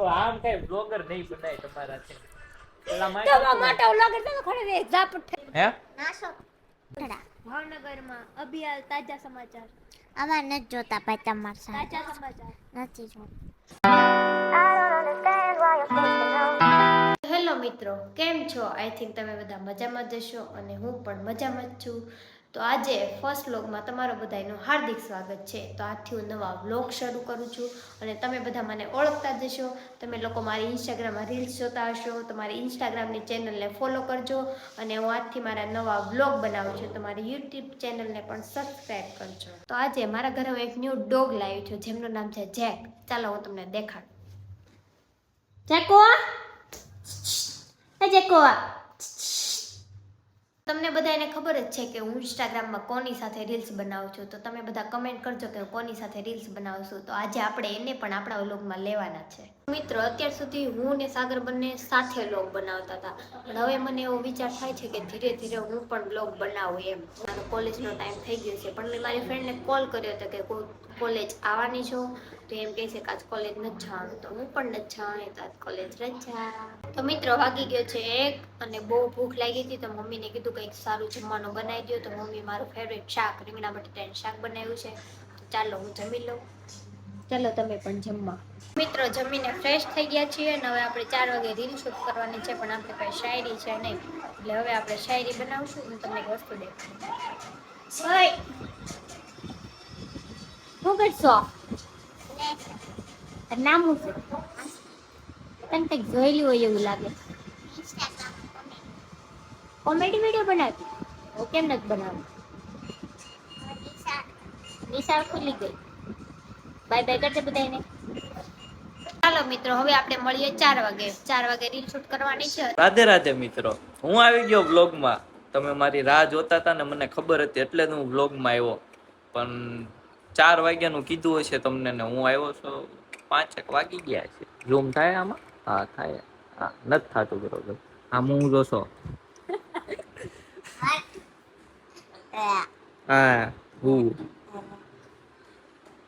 તો આમ કઈ બ્લોગર નહીં બનાય તમારાથી. પેલા તો માટે બ્લોગર તો ખરે રે ઝાપટ હે? ભાવનગરમાં અભિયાલ તાજા સમાચાર. અમાર ન જોતા ભાઈ તમાર સાથે. તાજા સમાચાર. નથી જોતા. હેલો મિત્રો કેમ છો? આઈ થિંક તમે બધા મજામાં જ જશો અને હું પણ મજામાં જ છું. તો આજે ફર્સ્ટ વ્લોગમાં તમારો બધાનું હાર્દિક સ્વાગત છે. તો આજથી હું નવા વ્લોગ શરૂ કરું છું અને તમે બધા મને ઓળખતા જશો તમે લોકો મારી ઇન્સ્ટાગ્રામમાં રીલ્સ જોતા હશો. તો મારી ઇન્સ્ટાગ્રામની ચેનલને ફોલો કરજો અને હું આજથી મારા નવા વ્લોગ બનાવું છું. તો મારી યુટ્યુબ ચેનલને પણ સબસ્ક્રાઈબ કરજો. તો આજે મારા ઘરે હું એક ન્યૂ ડોગ લાવ્યું છું. જેમનું નામ છે જેક ચાલો હું તમને દેખાડું. જેકો જેકો તમને બધાને ખબર જ છે કે હું ઇન્સ્ટાગ્રામમાં કોની સાથે રીલ્સ બનાવું છું? તો તમે બધા કમેન્ટ કરજો કે કોની સાથે રીલ્સ બનાવું છું? તો આજે આપણે એને પણ આપણા વ્લોગમાં લેવાના છે. મિત્રો, અત્યાર સુધી હું ને સાગર બંને સાથે વ્લોગ બનાવતા હતા. પણ હવે મને એવો વિચાર થાય છે કે ધીરે ધીરે હું પણ વ્લોગ બનાવું એમ. મારો કોલેજનો ટાઈમ થઈ ગયો છે. પણ મેં મારી ફ્રેન્ડને કોલ કર્યો હતો કે કોલેજ આવવાની છો? તો એમ કહે છે કે આજ કોલેજ નથી જવાનું. તો હું પણ નથી જવાની તો આજ કોલેજ રજા. તો મિત્રો વાગી ગયો છે એક અને બહુ ભૂખ લાગી હતી તો મમ્મીને કીધું કંઈક સારું જમવાનું બનાવી દો તો મમ્મી મારું ફેવરેટ શાક રીંગણા બટેટાનું શાક બનાવ્યું છે. તો ચાલો હું જમી લઉં. ચાલો તમે પણ જમવા. મિત્રો જમીને ફ્રેશ થઈ ગયા છીએ અને હવે આપણે ચાર વાગે રીલ શૂટ કરવાની છે પણ આપણે પાસે શાયરી છે નહીં. એટલે હવે આપણે શાયરી બનાવશું હું તમને એક વસ્તુ દેખાડું શું કરશો નામ શું છે તને કંઈક જોયેલું હોય એવું લાગે કોમેડી વીડિયો બનાવી હું કેમ નથી બનાવું નિશાળ ખુલી ગઈ બાય બાય કરજે બધાને ચાલો મિત્રો હવે આપણે મળીએ ચાર વાગે. ચાર વાગે રીલ શૂટ કરવાની છે. રાધે રાધે મિત્રો. હું આવી ગયો વ્લોગમાં તમે મારી રાહ જોતા હતા ને મને ખબર હતી એટલે જ હું બ્લોગમાં આવ્યો. પણ ચાર વાગ્યાનું કીધું હશે તમને ને હું આવ્યો છું પાંચેક વાગી ગયા છે. ઝૂમ થાય આમાં? હા, થાય. હા, નથી થતું બરોબર. આમ હું જોશો. હા, હું?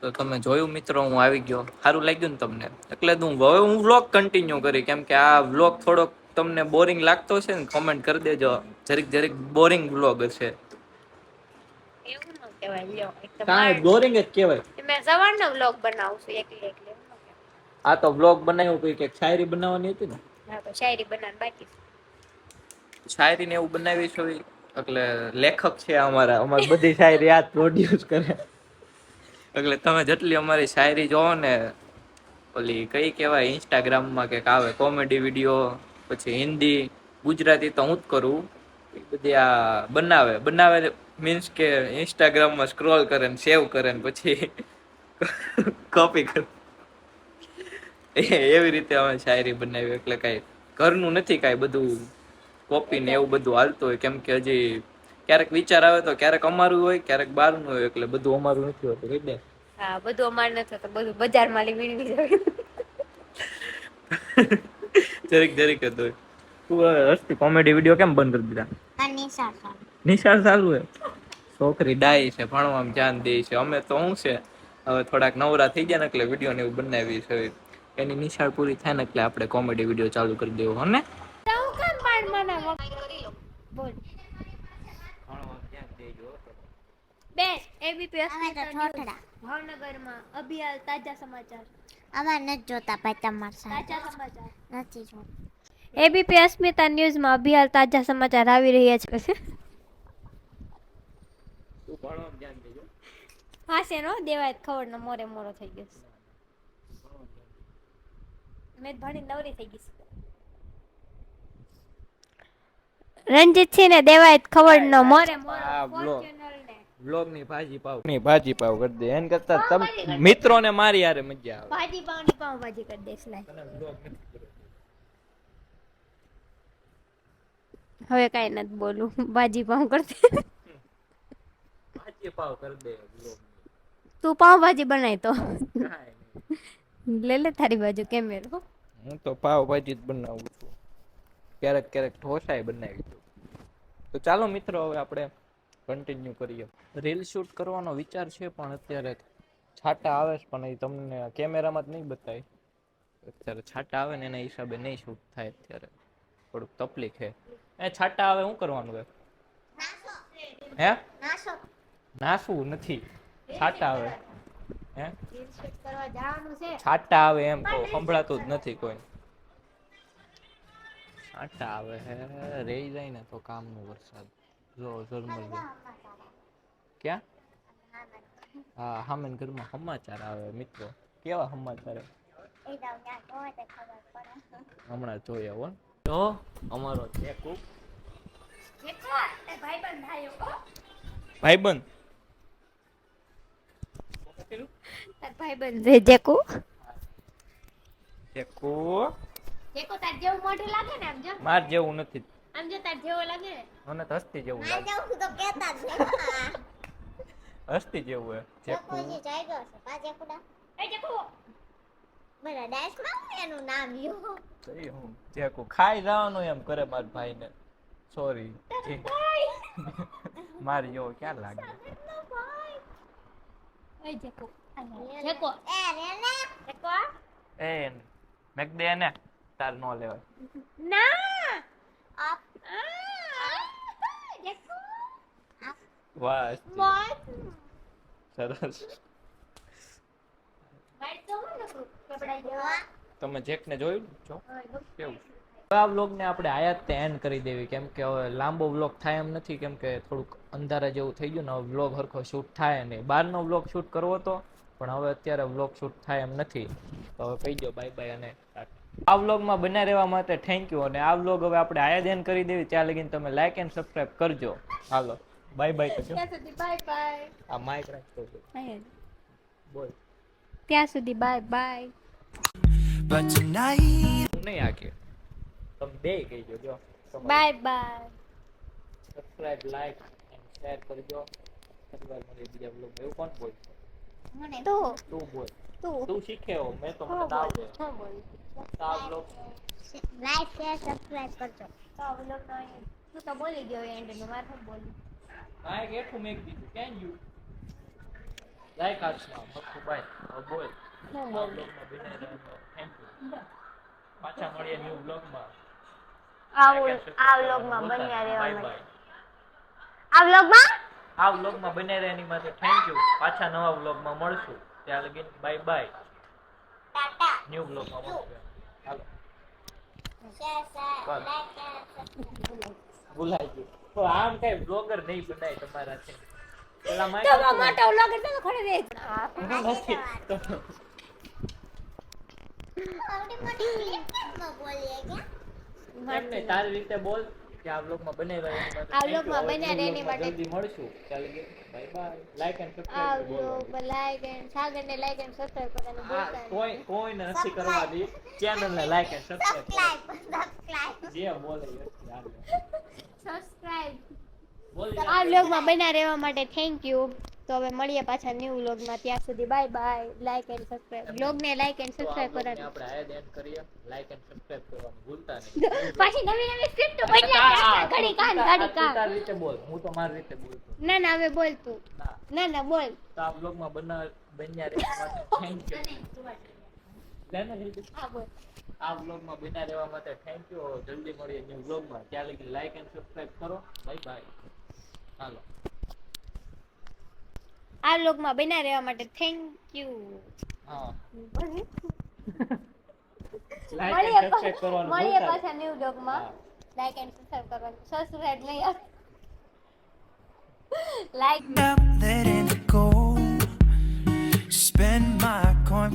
તો તમે જોયું મિત્રો, હું આવી ગયો. સારું લાગ્યું ને તમને? એટલે હું હવે હું વ્લોગ કન્ટિન્યુ કરી, કેમ કે આ વ્લોગ થોડોક તમને બોરિંગ લાગતો છે ને કોમેન્ટ કરી દેજો. જરીક જરીક બોરિંગ વ્લોગ હશે. એવું કહેવાય લ્યો એકદમ બોરિંગ જ કહેવાય. મેં સવારનો બ્લોગ બનાવું છું એકલી એકલી. આ તો બ્લોગ બનાવ્યો કોઈ કે શાયરી બનાવવાની હતી ને? હા તો શાયરી બનાવવાની બાકી છે. શાયરી ને એવું બનાવી છે એટલે લેખક છે અમારા અમારી બધી શાયરી આ પ્રોડ્યુસ કરે. એટલે તમે જેટલી અમારી શાયરી જોવો ને ઓલી કઈ કહેવાય ઇન્સ્ટાગ્રામમાં કે આવે કોમેડી વીડિયો પછી હિન્દી ગુજરાતી તો હું જ કરું. એ બધી આ બનાવે બનાવે મીન્સ કે ઇન્સ્ટાગ્રામમાં સ્ક્રોલ કરે ને સેવ કરે ને પછી કોપી કરે. એવી રીતે અમે શાયરી બનાવી એટલે કાંઈ ઘરનું નથી કાંઈ બધું કોપી ને એવું બધું હાલતું હોય. કેમ કે હજી ક્યારેક વિચાર આવે તો ક્યારેક અમારું હોય ક્યારેક બહારનું હોય એટલે બધું અમારું નથી હોતું કઈ દે હા બધું અમારે નથી હોતું બધું બજારમાં લઈ વીણવી જાય જરીક જરીક જ હોય. તું હસ્તી કોમેડી વીડિયો કેમ બંધ કરી દીધા? નિશાળ સાહેબ. નિશાળ સારું હે છોકરી ડાય છે ભણવામાં ધ્યાન દે છે. અમે તો શું છે હવે થોડાક નવરા થઈ ગયા ને એટલે વીડિયો ને એવું બનાવી છે. એની નિશાળ પૂરી થાય ને એટલે આપણે કોમેડી વીડિયો ચાલુ કરી દેવો હો ને? હું કામ પાડ મને બોલ. બેન એબીપી અમે તો ઠોઠડા ભાવનગરમાં અભિયાલ તાજા સમાચાર. અમાર નથી જોતા ભાઈ તમાર તાજા સમાચાર. નથી જોતા. એબીપી અસ્મિતા ન્યૂઝમાં અભિયાલ તાજા સમાચાર આવી રહ્યા છે. તું ધ્યાન દેજો. હા છે નો દેવાય ખબર ન મોરે મોરો થઈ ગયો. મેં ભણી નવરી થઈ ગઈ રંજીત છે ને દેવાય ખબર ન મોરે મોરો. આ બ્લોગ. ને. બ્લોગની ભાજી પાવ. ની ભાજી પાવ કરી દે. એન કરતા તમ મિત્રોને મારી યારે મજા આવે. ભાજી પાવની પાવ ભાજી કરી દેસ લાય. કરવો. હવે કાઈ નથી બોલું. ભાજી પાવ કરતી. ભાજી પાવ કરી દે તું પાવ ભાજી બનાય તો. લે લે તારી બાજુ કેમેરો હું. તો પાવ ભાજી જ બનાવું છું. ક્યારેક ક્યારેક ઢોસાય બનાવી દઉં. તો ચાલો મિત્રો હવે આપણે કન્ટિન્યુ કરીએ. રીલ શૂટ કરવાનો વિચાર છે પણ અત્યારે છાટા આવે છે પણ એ તમને કેમેરામાં જ નહીં બતાય. અત્યારે છાટા આવે ને એના હિસાબે નહીં શૂટ થાય અત્યારે. થોડુંક તકલીફ છે. એ છાટા આવે શું કરવાનું હે? હે નાસવું નથી. છાટા આવે. હે? છાટા આવે એમ તો સંભળાતું જ નથી કોઈ. છાટા આવે હે રહી જાય ને તો કામનો વરસાદ. જો ઝરમર ક્યાં? હા હામેન ઘરમાં સમાચાર આવે મિત્રો. કેવા સમાચાર? હમણાં જોયા હો. તો અમારો ચેકુ. ભાઈબંધ? આવ્યો ભાઈબંધ તાર છે જેકુ? ચેકુ જેકુ તાર જેવું મોઢું લાગે ને આમ જો. માર જેવું નથી. આમ જો તાર જેવો લાગે. ને મને તો હસ્તી જેવું લાગે. જવું તો કહેતા જ હસ્તી જેવું હે ચેકુ કોઈ જાગ્યો છે પાછે કુડા એ જેકુ. બધા ડાયસમાં એનું નામ યો સહી હું ચેકુ ખાઈ જવાનું એમ કરે માર ભાઈને. સોરી માર જેવો ક્યાં લાગે એ જેકુ. જેકુ. એ રે ને. જેકુ એ મેક દે ને તાર નો લેવાય. ના! અપ જેકુ. વાહ હસ્તી. સરસ. વાઈટ તો હું નકરું કપડાઈ જેવા. તમે જેકને જોયું છો કેવું? આ વ્લોગને આપણે આયાત તે એન્ડ કરી દેવી. કેમ કે હવે લાંબો વ્લોગ થાય એમ નથી. કેમ કે થોડુંક અંધારા જેવું થઈ ગયું ને હવે વ્લોગ હરખો શૂટ થાય નહીં. બહારનો વ્લોગ શૂટ કરવો હતો પણ હવે અત્યારે વ્લોગ શૂટ થાય એમ નથી. તો હવે કહી દો બાય બાય અને આ વ્લોગમાં બન્યા રહેવા માટે થેન્ક યુ અને આ વ્લોગ હવે આપણે આયાત એન્ડ કરી દેવી. ત્યાં લગીને તમે લાઈક એન્ડ સબસ્ક્રાઇબ કરજો. હાલો બાય બાય કરજો. ત્યાં સુધી બાય બાય આ માઇક રાખજો. બોલ. ત્યાં સુધી બાય બાય But tonight, નહીં આખી તમે બે કહીજો જો. તમારે. Bye bye subscribe like and share કરજો પરિવાર મળીએ બીજા બ્લોગ એવું કોણ બોલ? મને તો. તું બોલ. તું. તું શીખે હો મેં તો મને તો બોલ. આવડે હું બોલ. આ બ્લોગ લાઈક શેર સબસ્ક્રાઇબ કરજો. તો બ્લોગ નો તું તો બોલી ગયો એન્ડ નો મારે બોલું આ એક એઠું મેક દીધું કેન યુ લાઈક આસમાં મક્કુ બાય બોલ. હું બોલ. બોલું બ્લોગમાં બને થેન્ક યુ પાછા મળીએ ન્યુ બ્લોગમાં આ વ્લોગમાં બન્યા રહેવા માટે. આ વ્લોગમાં બને રહે એની માટે થેન્ક યુ પાછા નવા વ્લોગમાં મળશું. ત્યાં લગી બાય બાય ટાટા. ન્યુ વ્લોગમાં મળશું. હાલો. ભૂલાઈ ગયું. તો આમ કઈ બ્લોગર નહીં બનાય તમારાથી પેલા તમારો આપો. મોટો vlogger તમે ખડે હું નથી. તો આવડી મોટી ક્લિપ કેમ બોલીએ કે એમ નહીં તારી રીતે બોલ કે આ વ્લોગમાં બને રહે આ vlogમાં હવે રહે એની માટે- જલ્દી મળશું. ચાલ બાય બાય લાઈક એન્ડ આ subscribe vlog like and Sagar ને લાઈક એન્ડ સબસ્ક્રાઇબ કરવાનું ભૂલતા નહીં. કોઈ કોઈને નથી કરવાની ચેનલ ને like and subscribe subscribe subscribe જે બોલે સબસ્ક્રાઇબ બોલ આ vlogમાં બન્યા રહેવા માટે થેન્ક યુ તો હવે મળીએ પાછા ન્યૂ વ્લોગમાં ત્યાં સુધી bye bye like and subscribe બ્લોગને like and તો આ સબસ્ક્રાઇબ vlogને કરવાનું આપણે આયા જ end કરીએ. લાઈક એન્ડ સબસ્ક્રાઇબ કરવાનું ભૂલતા નહીં. પાછી નવી નવી સ્ક્રિપ્ટ તો બદલ્યા આ રાખે. ઘડી કાન તું ઘડી તાર- તું તાર કાન. રીતે બોલ. હું તો મારી રીતે બોલતો ના ના હવે બોલ તું. ના. ના ના બોલ. તો આ બ્લોગમાં બના બન્યા રહેવા માટે થેન્ક યુ લેને જલ્દી. હા બોલ. આ બ્લોગમાં બન્યા રહેવા માટે થેન્ક યુ જલ્દી મળીએ ન્યુ બ્લોગમાં ત્યાં લગી લાઈક એન્ડ સબસ્ક્રાઇબ કરો. બાય બાય હાલો. આ લોકમાં બના રહેવા માટે થેન્ક યુ મળીએ મળીએ પાછા ન્યુ વ્લોગમાં લાઈક એન્ડ સબસ્ક્રાઇબ કરવાનું. સબસ્ક્રાઇબ નહીં આવે. Like letting go spend my coin.